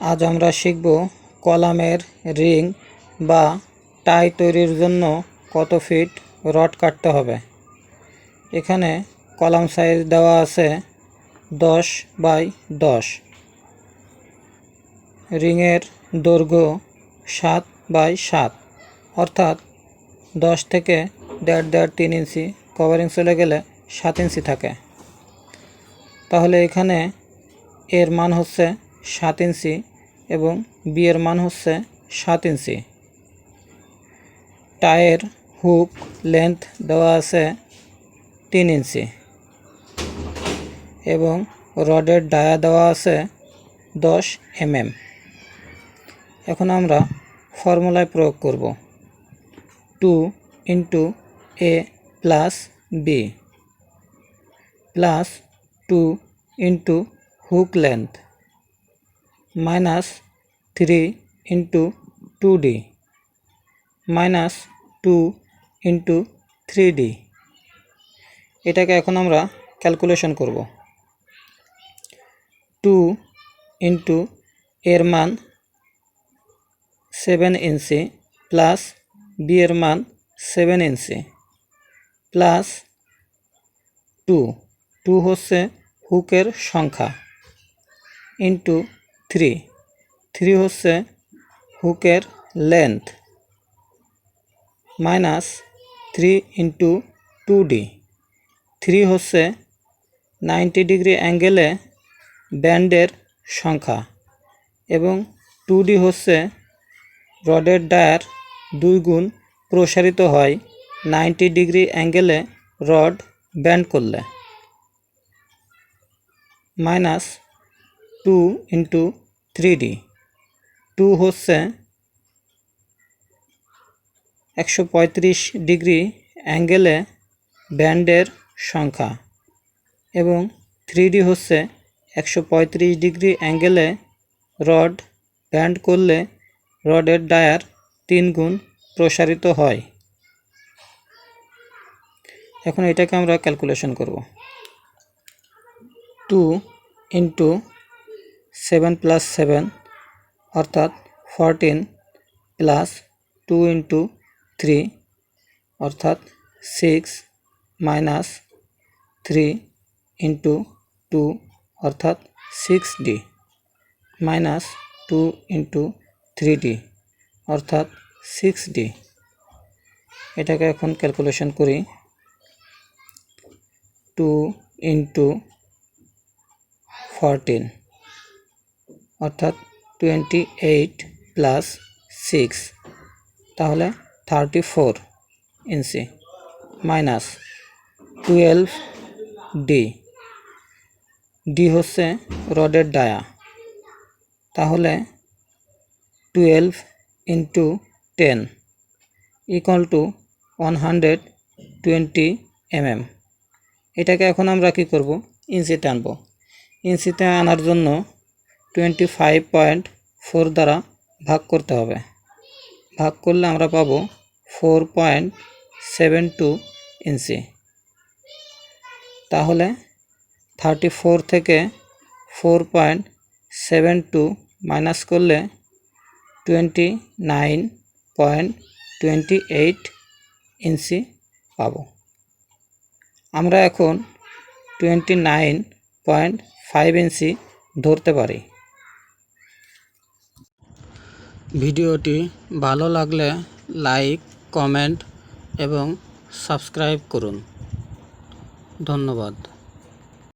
আজ আমরা শিখব কলামের রিং বা টাই তৈরির জন্য কত ফিট রড কাটতে হবে। এখানে কলাম সাইজ দেওয়া আছে দশ বাই দশ। রিংয়ের দৈর্ঘ্য সাত বাই সাত। অর্থাৎ দশ থেকে দেড় দেড় তিন ইঞ্চি কভারিং চলে গেলে সাত ইঞ্চি থাকে। তাহলে এখানে এর মান হচ্ছে সাত ইঞ্চি এবং বি এর মান হচ্ছে সাত ইঞ্চি। টায়ের হুক লেন্থ দেওয়া আছে তিন ইঞ্চি। এবং রডের ডায়া দেওয়া আছে দশ এমএম। এখন আমরা ফর্মুলায় প্রয়োগ করব। Two into A plus B. Plus two into hook length into two D, minus two into three D. এটাকে এখন আমরা ক্যালকুলেশন করব। টু ইন্টু এর মান সেভেন ইঞ্চি প্লাস বি এর মান seven inch plus two. Two হচ্ছে হুকের সংখ্যা। Into three. থ্রি হচ্ছে হুকের length minus three into two D. Three হচ্ছে নাইনটি ডিগ্রি অ্যাঙ্গেলে ব্যান্ডের সংখ্যা এবং টু ডি হচ্ছে রডের ডায়ার দুই গুণ প্রসারিত হয় নাইনটি ডিগ্রি অ্যাঙ্গেলে রড ব্যান্ড করলে। Minus two into three D two হচ্ছে একশো পঁয়ত্রিশ ডিগ্রি অ্যাঙ্গেলে ব্যান্ডের সংখ্যা এবং থ্রি ডি হচ্ছে একশো পঁয়ত্রিশ ডিগ্রি অ্যাঙ্গেলে রড ব্যান্ড করলে রডের ডায়ার তিন গুণ প্রসারিত হয়। এখন এটাকে আমরা ক্যালকুলেশন করব। Two into seven plus seven, অর্থাৎ fourteen plus two into three, অর্থাৎ six minus three into two, অর্থাৎ six D minus two into three D, অর্থাৎ সিক্স ডি। এটাকে এখন ক্যালকুলেশন করি। টু ইন্টু ফরটিন অর্থাৎ টোয়েন্টি এইট প্লাস সিক্স তাহলে thirty four inch minus twelve D D হচ্ছে রডের ডায়া, তাহলে twelve into ten equal to one hundred twenty MM এটাকে এখন আমরা কি করব? ইঞ্চিতে আনব। ইঞ্চিতে আনার জন্য টোয়েন্টি ফাইভ পয়েন্ট ফোর দ্বারা ভাগ করতে হবে। ভাগ করলে আমরা পাবো four point seven two inch তাহলে থার্টি ফোর থেকে four point seven two minus করলে twenty nine point twenty eight inch পাব। আমরা এখন twenty nine point five inch ধরতে পারি। ভিডিওটি ভালো লাগলে লাইক কমেন্ট এবং সাবস্ক্রাইব করুন। ধন্যবাদ।